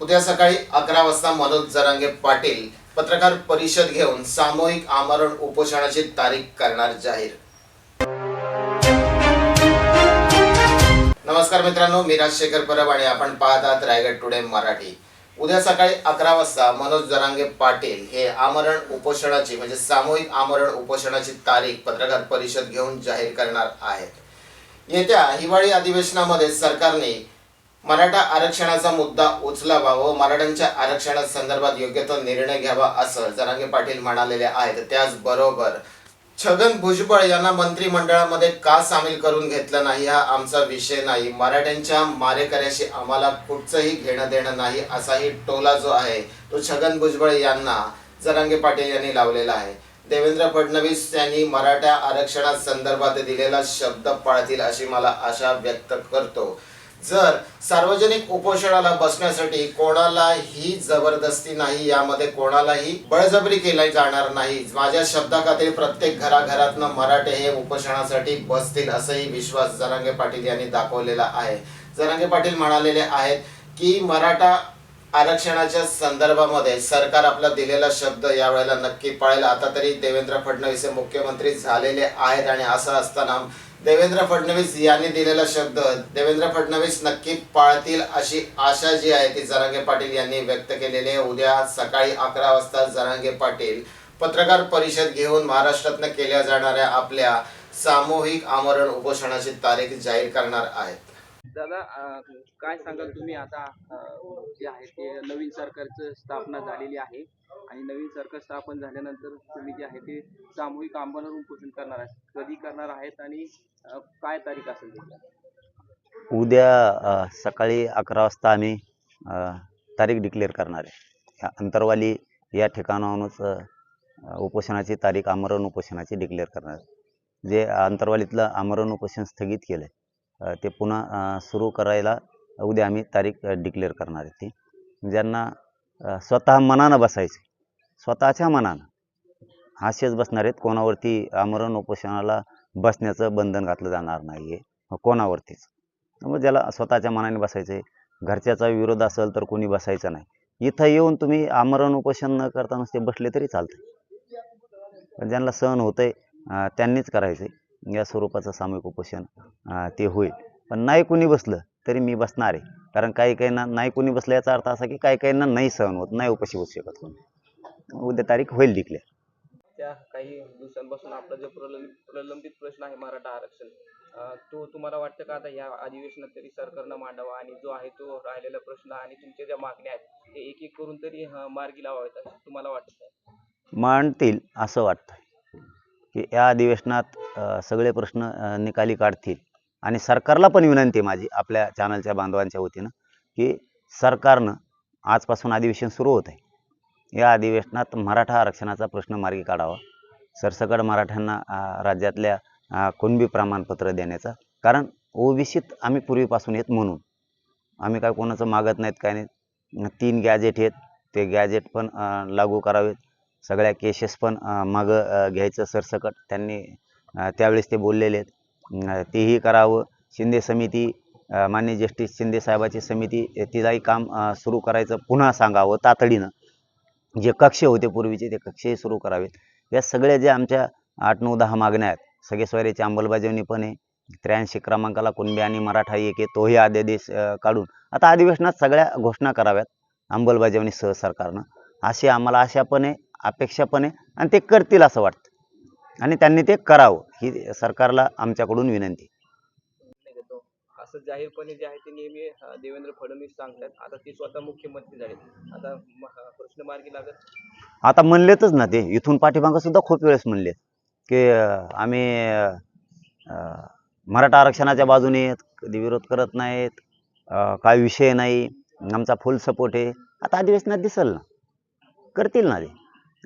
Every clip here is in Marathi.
उद्या सकाळी अकरा वाजता मनोज जरांगे पाटील पत्रकार परिषद घेऊन सामूहिक आमरण उपोषणाची तारीख करणार जाहीर. नमस्कार मित्रांनो मी राजशेखर परब आणि आपण पाहत आहात रायगड टुडे मराठी. उद्या सकाळी अकरा वाजता मनोज जरांगे पाटील हे आमरण उपोषणाची म्हणजे सामूहिक आमरण उपोषणाची तारीख पत्रकार परिषद घेऊन जाहीर करणार आहेत. येत्या हिवाळी अधिवेशनामध्ये सरकारने मराठा आरक्षणाचा मुद्दा उचलावा व मराठ्यांच्या आरक्षणासंदर्भात योग्य तो निर्णय घ्यावा असं जरांगे पाटील म्हणालेले आहेत. त्याचबरोबर छगन भुजबळ यांना मंत्रिमंडळामध्ये का सामील करून घेतलं नाही हा आमचा विषय नाही. मराठ्यांच्या मारेकऱ्याशी आम्हाला कुठचंही घेणं देणं नाही असाही टोला जो आहे तो छगन भुजबळ यांना जरांगे पाटील यांनी लावलेला आहे. देवेंद्र फडणवीस यांनी मराठा आरक्षणासंदर्भात दिलेला शब्द पाळतील अशी मला आशा व्यक्त करतो. जर सार्वजनिक उपोषणाला बसण्यासाठी कोणालाही जबरदस्ती नाही यामध्ये कोणालाही बळजबरी केली जाणार नाही. माझ्या शब्दाखातीर प्रत्येक घराघरातनं मराठे हे उपोषणासाठी बसतील असंही विश्वास जरांगे पाटील यांनी दाखवलेला आहे. जरांगे पाटील म्हणालेले आहेत की मराठा आरक्षणाच्या संदर्भामध्ये सरकार आपला दिलेला शब्द यावेळेला नक्की पाळेल. आता तरी देवेंद्र फडणवीस हे मुख्यमंत्री झालेले आहेत आणि असं असताना देवेंद्र फडणवीस यांनी दिलेला शब्द देवेंद्र फडणवीस नक्की पाळतील अशी आशा जी आहे ती जरांगे पाटील यांनी व्यक्त केलेली आहे. उद्या सकाळी अकरा वाजता जरांगे पाटील पत्रकार परिषद घेऊन महाराष्ट्रातनं केल्या जाणाऱ्या आपल्या सामूहिक आमरण उपोषणाची तारीख जाहीर करणार आहेत. दादा काय सांगाल तुम्ही? आता जे आहे ते नवीन सरकारचं स्थापना झालेली आहे आणि नवीन सरकार स्थापन झाल्यानंतर तुम्ही जे आहे ते सामूहिक आंदोलन उपोषण करणार आहेत कधी करणार आहेत आणि काय तारीख असेल उद्या सकाळी अकरा वाजता आम्ही तारीख डिक्लेअर करणार आहे. अंतरवाली या ठिकाणाहूनच उपोषणाची तारीख आमरण उपोषणाची डिक्लेअर करणार आहे. जे अंतरवालीतलं आमरण उपोषण स्थगित केलं आहे ते पुन्हा सुरू करायला उद्या आम्ही तारीख डिक्लेअर करणार आहे ती. ज्यांना स्वतः मनानं बसायचे स्वतःच्या मनानं हास्यच बसणार आहेत. कोणावरती आमरण उपोषणाला बसण्याचं बंधन घातलं जाणार नाही आहे कोणावरतीच. मग ज्याला स्वतःच्या मनाने बसायचं आहे घरच्याचा विरोध असेल तर कोणी बसायचं नाही. इथं येऊन तुम्ही आमरण उपोषण न करता नुसते बसले तरी चालतं पण ज्यांना सहन होतं आहे त्यांनीच करायचं आहे या स्वरूपाचं सामूहिक उपोषण ते होईल. पण नाही कोणी बसलं तरी मी बसणार आहे. कारण काही काहींना नाही कोणी बसलं याचा अर्थ असा की काही काहींना नाही सहन होत नाही उपाशी बसू शकत कोणी. उद्या तारीख होईल डिक्लेअर त्या काही दिवसांपासून आपला जो प्रलंबित प्रलंबित प्रश्न आहे मराठा आरक्षण तो तुम्हाला वाटतं का आता या अधिवेशनात तरी सरकारनं मांडावा आणि जो आहे तो राहिलेला प्रश्न आणि तुमच्या ज्या मागण्या आहेत ते एक एक करून तरी मार्गी लावावेत असं तुम्हाला वाटतं मांडतील असं वाटतं की या अधिवेशनात सगळे प्रश्न निकाली काढतील. आणि सरकारला पण विनंती आहे माझी आपल्या चॅनलच्या बांधवांच्या वतीनं की सरकारनं आजपासून अधिवेशन सुरू होत आहे या अधिवेशनात मराठा आरक्षणाचा प्रश्न मार्गी काढावा. सरसकट मराठ्यांना राज्यातल्या कुणबी प्रमाणपत्र देण्याचा. कारण ओबीसीत आम्ही पूर्वीपासून येत म्हणून. आम्ही काय कोणाचं मागत नाहीत काय नाही तीन गॅजेट आहेत. ते गॅजेट पण लागू करावेत. सगळ्या केसेस पण मागं घ्यायचं सरसकट. त्यांनी त्यावेळेस ते बोललेले आहेत. तेही करावं. शिंदे समिती मान्य जस्टिस शिंदे साहेबाची समिती तिलाही काम सुरू करायचं पुन्हा सांगावं तातडीनं. जे कक्ष होते पूर्वीचे ते कक्षही सुरू करावेत. या सगळ्या ज्या आमच्या आठ नऊ दहा मागण्या आहेत सगळे स्वारीची अंमलबजावणी पण आहे. त्र्याऐंशी क्रमांकाला कुणबी आणि मराठा एक आहे तोही अध्यादेश काढून. आता अधिवेशनात सगळ्या घोषणा कराव्यात अंमलबजावणी सह सरकारनं. अशी आम्हाला आशा पण आहे. अपेक्षा पण आहे आणि ते करतील असं वाटतं. आणि त्यांनी ते करावं ही सरकारला आमच्याकडून विनंती. असं जाहीरपणे जे आहे ते नेहमी देवेंद्र फडणवीस सांगतात. आता ते स्वतः मुख्यमंत्री झाले. आता प्रश्न मार्गी लागत. आता म्हणलेतच ना ते. इथून पाठीमागं सुद्धा खूप वेळेस म्हणले की आम्ही मराठा आरक्षणाच्या बाजूने आहेत कधी विरोध करत नाहीत. काय विषय नाही. आमचा फुल सपोर्ट आहे. आता अधिवेशनात दिसेल ना. करतील ना ते.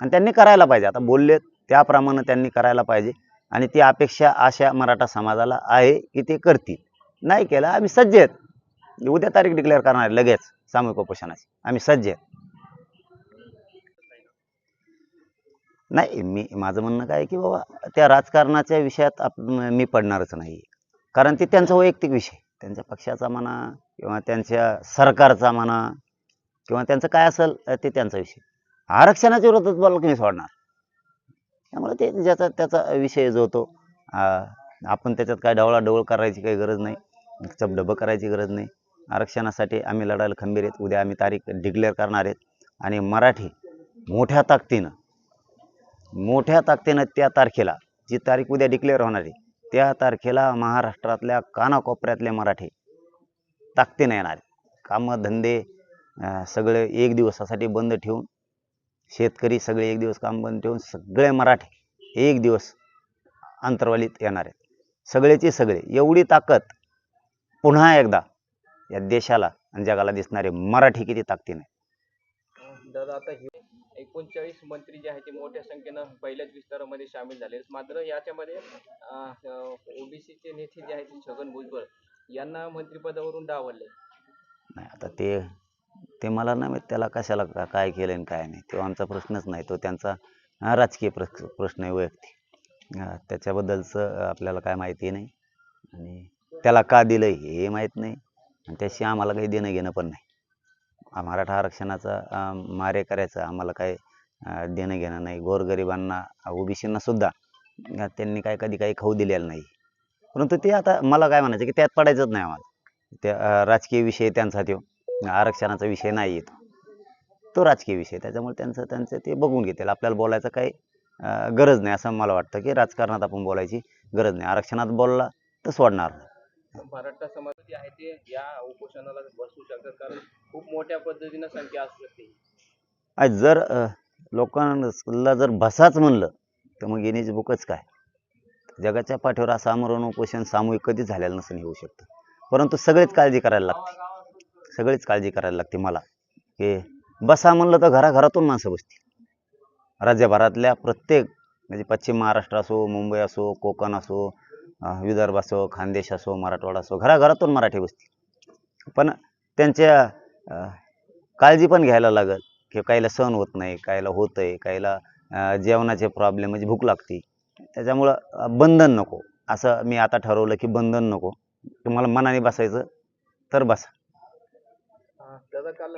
आणि त्यांनी करायला पाहिजे. आता बोललेत त्याप्रमाणे त्यांनी करायला पाहिजे. आणि ती अपेक्षा आशा मराठा समाजाला आहे की ते करतील. नाही केलं आम्ही सज्ज आहेत. उद्या तारीख डिक्लेअर करणार लगेच सामूहिक उपोषणाची. आम्ही सज्ज आहेत. नाही मी माझं म्हणणं काय आहे की बाबा त्या राजकारणाच्या विषयात आप मी पडणारच नाही. कारण ते त्यांचा वैयक्तिक विषय. त्यांच्या पक्षाचा म्हणा किंवा त्यांच्या सरकारचा म्हणा किंवा त्यांचं काय असेल ते त्यांचा विषय. आरक्षणाच्या विरोधात बोलायला की मी सोडणार. त्यामुळे ते ज्याचा त्याचा विषय जो होतो आपण त्याच्यात काय डवळाडवळ करायची काही गरज नाही चपडबं करायची गरज नाही. आरक्षणासाठी आम्ही लढायला खंबीर आहेत. उद्या आम्ही तारीख डिक्लेअर करणार आहेत. आणि मराठी मोठ्या ताकदीनं मोठ्या ताकदीनं त्या तारखेला जी तारीख उद्या डिक्लेअर होणार आहे त्या तारखेला महाराष्ट्रातल्या कानाकोपऱ्यातले मराठी ताकदीनं येणार आहेत. कामं धंदे सगळे एक दिवसासाठी बंद ठेवून शेतकरी सगळे एक दिवस काम बंद ठेवून सगळे मराठी एक दिवस अंतर्वालीत येणार आहेत. सगळेचे सगळे एवढी ताकद पुन्हा एकदा या देशाला आणि जगाला दिसणारे मराठी किती ताकदीने. दादा आता हे एकोणचाळीस मंत्री जे आहेत ते मोठ्या संख्येनं पहिल्याच विस्तारामध्ये सामील झाले मात्र याच्यामध्ये ओबीसीचे नेते जे आहेत ते छगन भुजबळ यांना मंत्रिपदावरून डावलले. नाही आता ते ते मला नाही माहीत त्याला कशाला का- काय केलं आणि काय नाही. तो आमचा प्रश्नच नाही. तो त्यांचा राजकीय प्रश्न प्रश्न आहे वैयक्तिक. त्याच्याबद्दलचं आपल्याला काय माहिती नाही. आणि त्याला का दिलं हे माहीत नाही. आणि त्याशी आम्हाला काही देणं घेणं पण नाही. मराठा आरक्षणाचा मारे करायचं आम्हाला काही देणं घेणं नाही. गोरगरिबांना ओबीसींना सुद्धा त्यांनी काय कधी काही खाऊ दिलेलं नाही. परंतु ते आता मला काय म्हणायचं की त्यात पडायचंच नाही आम्हाला. त्या राजकीय विषय त्यांचा तो. आरक्षणाचा विषय नाही येतो. तो राजकीय विषय त्याच्यामुळे त्यांचं त्यांचं ते बघून घेतील. आपल्याला बोलायचं काही गरज नाही. असं मला वाटतं की राजकारणात आपण बोलायची गरज नाही. आरक्षणात बोलला तर सोडणार. नाही. मराठा समाज जे आहे ते या उपोषणाला बसू शकतात. कारण खूप मोठ्या पद्धतीनं संख्या असू शकते. जर लोकांना जर बसाच म्हणलं तर मग गिनीज बुकच काय? जगाच्या पाठीवर असं आमरण उपोषण सामूहिक कधीच झालेलं नसून होऊ शकतं. परंतु सगळेच काळजी करायला लागते सगळीच काळजी करायला लागते मला. की बसा म्हणलं तर घराघरातून माणसं बसतील. राज्यभरातल्या प्रत्येक म्हणजे पश्चिम महाराष्ट्र असो मुंबई असो कोकण असो विदर्भ असो खानदेश असो मराठवाडा असो घराघरातून मराठी बसतील. पण त्यांच्या काळजी पण घ्यायला लागल की काहीला सहन होत नाही काहीला होत आहे काहीला जेवणाचे प्रॉब्लेम म्हणजे भूक लागते. त्याच्यामुळं बंधन नको. असं मी आता ठरवलं की बंधन नको. तुम्हाला मनाने बसायचं तर बसा. दादा काल